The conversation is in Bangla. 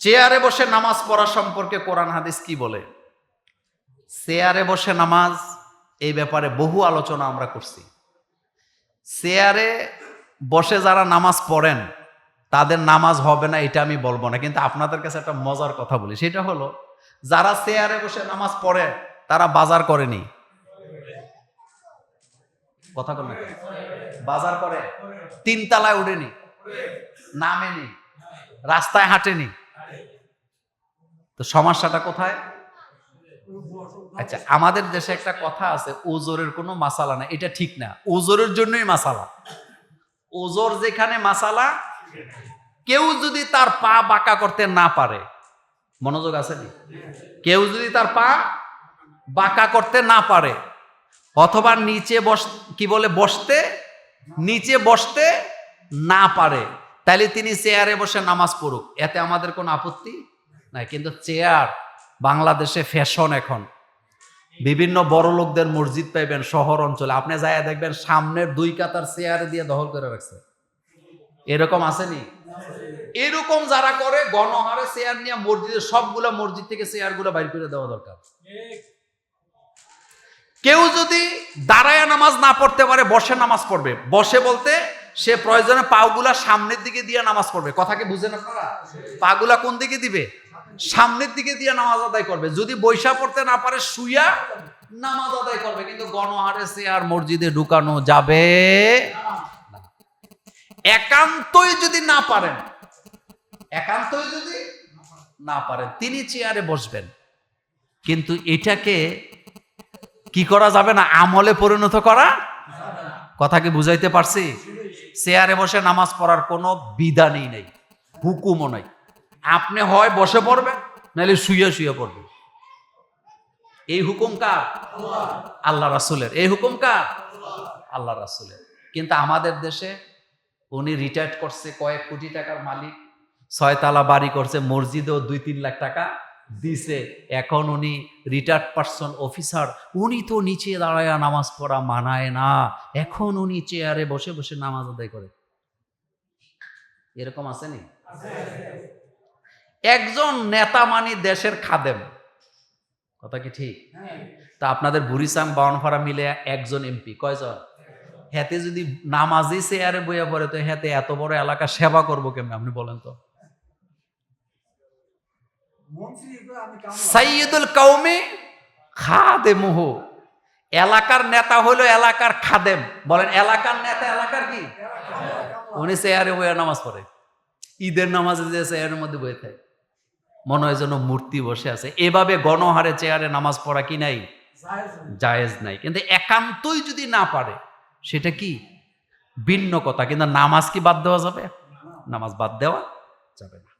চেয়ারে বসে নামাজ পড়া সম্পর্কে কোরআন হাদিস কি বলে? চেয়ারে বসে নামাজ, এই ব্যাপারে বহু আলোচনা আমরা করছি। চেয়ারে বসে যারা নামাজ পড়েন, তাদের নামাজ হবে না, এটা আমি বলব না। কিন্তু আপনাদের কাছে একটা মজার কথা বলি, সেটা হলো, যারা চেয়ারে বসে নামাজ পড়ে, তারা বাজার করেনি। কথা বল বাজার করে। তিন তালায় উঠেনি, নামেনি, রাস্তায় হাঁটেনি। তো সমস্যাটা কোথায়? আচ্ছা আমাদের দেশে একটা কথা আছে, ওজোরের কোনো মাসালা না এটা ঠিক না, ওজোরের জন্যই মাসালা। ওজোর যেখানে মাসালা, কেউ যদি তার পা বাঁকা করতে না পারে, মনোযোগ আছে নি? কেউ যদি তার পা বাঁকা করতে না পারে, অথবা নিচে বস, কি বলে, বসতে, নিচে বসতে না পারে তাহলে তিনি চেয়ারে বসে নামাজ পড়ুক। এতে আমাদের কোনো আপত্তি? নাই, কিন্তু চেয়ার, বাংলাদেশে ফ্যাশন এখন। বিভিন্ন বড় লোকদের মসজিদ পাইবেন শহর অঞ্চলে। আপনি যাই দেখবেন সামনের দুই কাতার চেয়ারে দিয়ে দখল করে রাখছে। এরকম আসেনি এরকম যারা করে, গণহারে চেয়ার নিয়ে মসজিদের সবগুলো মসজিদ থেকে চেয়ার চেয়ারগুলো বাইর করে দেওয়া দরকার। কেউ যদি দাঁড়ায় নামাজ না পড়তে পারে, বসে নামাজ পড়বে। বসে বলতে সে প্রয়োজনে পাগুলা সামনের দিকে দিয়ে নামাজ পড়বে। কথা কি বুঝেন আপনারা? পাগুলা কোন দিকে দিবে? সামনের দিকে দিয়ে নামাজ আদায় করবে। যদি বৈশা পড়তে না পারে, শুইয়া নামাজ আদায় করবে। কিন্তু গণহারে চেয়ার মসজিদে ঢুকানো যাবে একান্তই যদি না পারেন, একান্তই যদি না পারেন, তিনি চেয়ারে বসবেন। কিন্তু এটাকে কি করা যাবে না? আমলে পরিণত করা কথা কি বুঝাইতে পারছি? চেয়ারে বসে নামাজ পড়ার কোনো বিধানই নেই, হুকুমও নাই। আপনি হয় বসে পড়বেন, নাহলে শুয়ে শুয়ে পড়বেন। এই হুকুম কার? আল্লাহ রাসুলের। এই হুকুম কার? আল্লাহ রাসুলের। কিন্তু আমাদের দেশে উনি রিটায়ার্ড করছে কয়েক কোটি টাকার মালিক, ছয়তলা বাড়ি করছে, মসজিদেও দুই তিন লাখ টাকা দিছে। এখন উনি রিটায়ার্ড পার্সন অফিসার উনি তো নিচে দাঁড়ায় নামাজ পড়া মানায় না। এখন উনি চেয়ারে বসে বসে নামাজ আদায় করে। এরকম আসেনি একজন নেতা মানি দেশের খাদেম। কথা কি ঠিক? তা আপনাদের বুড়িসাং বাউনফাড়া মিলে একজন এমপি কয়জন? হেতে যদি নামাজি চেয়ারে বইয়া পড়ে তো হেতে এত বড় এলাকা সেবা করব কেমন আপনি বলেন তো? সাইয়দুল কৌমি খাদেমুহ। এলাকার নেতা হলো এলাকার খাদেম। বলেন এলাকার নেতা এলাকার কি? উনি চেয়ারে বইয়া নামাজ পড়ে। ঈদের নামাজে যে চেয়ারের মধ্যে বয়ে থাকে। মনে হয় যেন মূর্তি বসে আছে। এভাবে গণহারে চেয়ারে নামাজ পড়া কি নাই? জায়েজ নাই। কিন্তু একান্তই যদি না পারে সেটা কি? ভিন্ন কথা। কিন্তু নামাজ কি বাদ দেওয়া যাবে? নামাজ বাদ দেওয়া যাবে না।